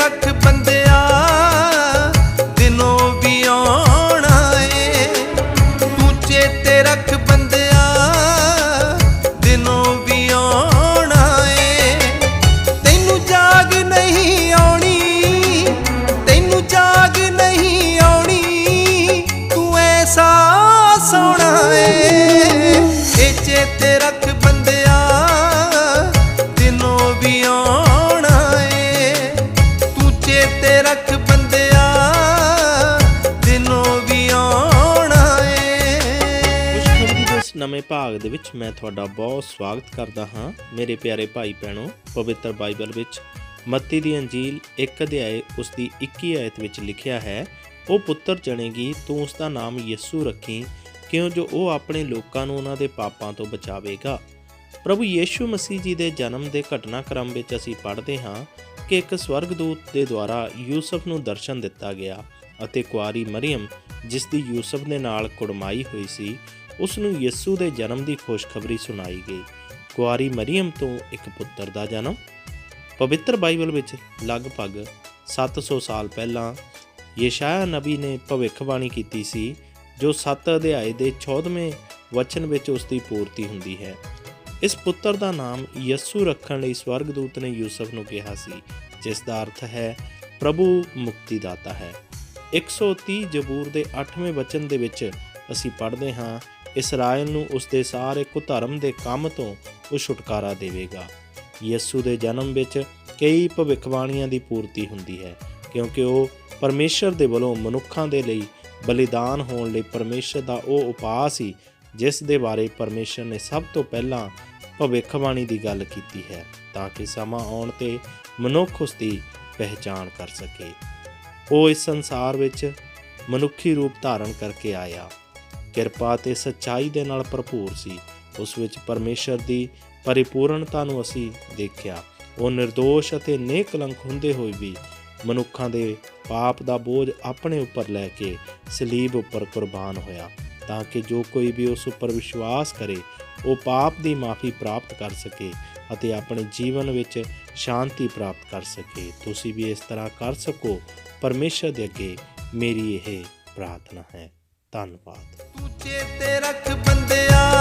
ਰੱਖ ਬੰਦਿਆ। ਤੂੰ ਚੇਤੇ ਰੱਖ ਬੰਦਿਆ, ਦਿਨੋਂ ਵੀ ਆਉਣਾ ਏ ਖੁਸ਼ਖਬਰੀ ਦੇ ਇਸ ਨਵੇਂ ਭਾਗ ਦੇ ਵਿੱਚ ਮੈਂ ਤੁਹਾਡਾ ਬਹੁਤ ਸਵਾਗਤ ਕਰਦਾ ਹਾਂ। ਮੇਰੇ ਪਿਆਰੇ ਭਾਈ ਭੈਣੋ, ਪਵਿੱਤਰ ਬਾਈਬਲ ਵਿੱਚ ਮੱਤੀ ਦੀ ਅੰਜੀਲ ਇੱਕ ਅਧਿਆਏ ਉਸ ਦੀ 21 ਆਇਤ ਵਿੱਚ ਲਿਖਿਆ ਹੈ, ਉਹ ਪੁੱਤਰ ਜਣੇਗੀ, ਤੂੰ ਉਸ ਦਾ ਨਾਮ ਯਿਸੂ ਰੱਖੀ, ਕਿਉਂ ਜੋ ਉਹ ਆਪਣੇ ਲੋਕਾਂ ਨੂੰ ਉਹਨਾਂ ਦੇ ਪਾਪਾਂ ਤੋਂ ਬਚਾਵੇਗਾ? ਪ੍ਰਭੂ ਯੀਸ਼ੂ ਮਸੀਹ ਜੀ ਦੇ ਜਨਮ ਦੇ ਘਟਨਾਕ੍ਰਮ ਵਿੱਚ ਅਸੀਂ ਪੜ੍ਹਦੇ ਹਾਂ ਕਿ ਇੱਕ ਸਵਰਗਦੂਤ ਦੇ ਦੁਆਰਾ ਯੂਸਫ ਨੂੰ ਦਰਸ਼ਨ ਦਿੱਤਾ ਗਿਆ ਅਤੇ ਕੁਆਰੀ ਮਰੀਮ, ਜਿਸ ਦੀ ਯੂਸਫ ਦੇ ਨਾਲ ਕੁੜਮਾਈ ਹੋਈ ਸੀ, ਉਸ ਨੂੰ ਯਿਸੂ ਦੇ ਜਨਮ ਦੀ ਖੁਸ਼ਖਬਰੀ ਸੁਣਾਈ ਗਈ। ਕੁਆਰੀ ਮਰੀਮ ਤੋਂ ਇੱਕ ਪੁੱਤਰ ਦਾ ਜਨਮ? ਪਵਿੱਤਰ ਬਾਈਬਲ ਵਿੱਚ ਲਗਭਗ 700 ਸਾਲ ਪਹਿਲਾਂ ਯਸ਼ਾਇਆ ਨਬੀ ਨੇ ਭਵਿੱਖਬਾਣੀ ਕੀਤੀ ਸੀ, ਜੋ 7 ਅਧਿਆਏ ਦੇ 14ਵੇਂ ਵਚਨ ਵਿੱਚ ਉਸ ਦੀ ਪੂਰਤੀ ਹੁੰਦੀ ਹੈ। ਇਸ ਪੁੱਤਰ ਦਾ ਨਾਮ ਯਿਸੂ ਰੱਖਣ ਲਈ ਸਵਰਗਦੂਤ ਨੇ ਯੂਸਫ ਨੂੰ ਕਿਹਾ ਸੀ, ਜਿਸ ਦਾ ਅਰਥ ਹੈ ਪ੍ਰਭੂ ਮੁਕਤੀਦਾਤਾ ਹੈ। 130 ਜਬੂਰ ਦੇ 8ਵੇਂ ਵਚਨ ਦੇ ਵਿੱਚ ਅਸੀਂ ਪੜ੍ਹਦੇ ਹਾਂ, ਇਸਰਾਇਲ ਨੂੰ ਉਸ ਦੇ ਸਾਰੇ ਕੁਧਰਮ ਦੇ ਕੰਮ ਤੋਂ ਉਹ ਛੁਟਕਾਰਾ ਦੇਵੇਗਾ। ਯਿਸੂ ਦੇ ਜਨਮ ਵਿੱਚ ਕਈ ਭਵਿੱਖਬਾਣੀਆਂ ਦੀ ਪੂਰਤੀ ਹੁੰਦੀ ਹੈ, ਕਿਉਂਕਿ ਉਹ ਪਰਮੇਸ਼ਰ ਦੇ ਵੱਲੋਂ ਮਨੁੱਖਾਂ ਦੇ ਲਈ ਬਲੀਦਾਨ ਹੋਣ ਲਈ ਪਰਮੇਸ਼ਰ ਦਾ ਉਹ ਉਪਾਅ ਸੀ ਜਿਸ ਦੇ ਬਾਰੇ ਪਰਮੇਸ਼ਰ ਨੇ ਸਭ ਤੋਂ ਪਹਿਲਾਂ ਭਵਿੱਖਬਾਣੀ ਦੀ ਗੱਲ ਕੀਤੀ ਹੈ, ਤਾਂ ਕਿ ਸਮਾਂ ਆਉਣ ਤੇ ਮਨੁੱਖ ਉਸ ਦੀ ਪਹਿਚਾਣ ਕਰ ਸਕੇ। ਉਹ ਇਸ ਸੰਸਾਰ ਵਿੱਚ ਮਨੁੱਖੀ ਰੂਪ ਧਾਰਨ ਕਰਕੇ ਆਇਆ। ਕਿਰਪਾ ਤੇ ਸੱਚਾਈ ਦੇ ਨਾਲ ਭਰਪੂਰ ਸੀ। ਉਸ ਵਿੱਚ ਪਰਮੇਸ਼ਰ ਦੀ ਪਰਿਪੂਰਨਤਾ ਨੂੰ ਅਸੀਂ ਦੇਖਿਆ। ਉਹ નિર્ਦੋਸ਼ ਅਤੇ ਨੇਕਲੰਕ ਹੁੰਦੇ ਹੋਏ ਵੀ ਮਨੁੱਖਾਂ ਦੇ ਪਾਪ ਦਾ ਬੋਝ ਆਪਣੇ ਉੱਪਰ ਲੈ ਕੇ ਸਲੀਬ ਉੱਪਰ ਕੁਰਬਾਨ ਹੋਇਆ। ਤਾਂ ਕਿ ਜੋ ਕੋਈ ਵੀ ਉਸ ਉੱਪਰ ਵਿਸ਼ਵਾਸ ਕਰੇ, ਉਹ ਪਾਪ ਦੀ ਮਾਫੀ ਪ੍ਰਾਪਤ ਕਰ ਸਕੇ ਅਤੇ ਆਪਣੇ ਜੀਵਨ ਵਿੱਚ ਸ਼ਾਂਤੀ ਪ੍ਰਾਪਤ ਕਰ ਸਕੇ। ਤੁਸੀਂ ਵੀ ਇਸ ਤਰ੍ਹਾਂ ਕਰ ਸਕੋ। ਪਰਮੇਸ਼ਰ ਦੇ ਅੱਗੇ ਮੇਰੀ ਇਹ ਪ੍ਰਾਰਥਨਾ ਹੈ। ਧੰਨਵਾਦ। ਤੂੰ ਚੇਤੇ ਰੱਖ ਬੰਦਿਆ।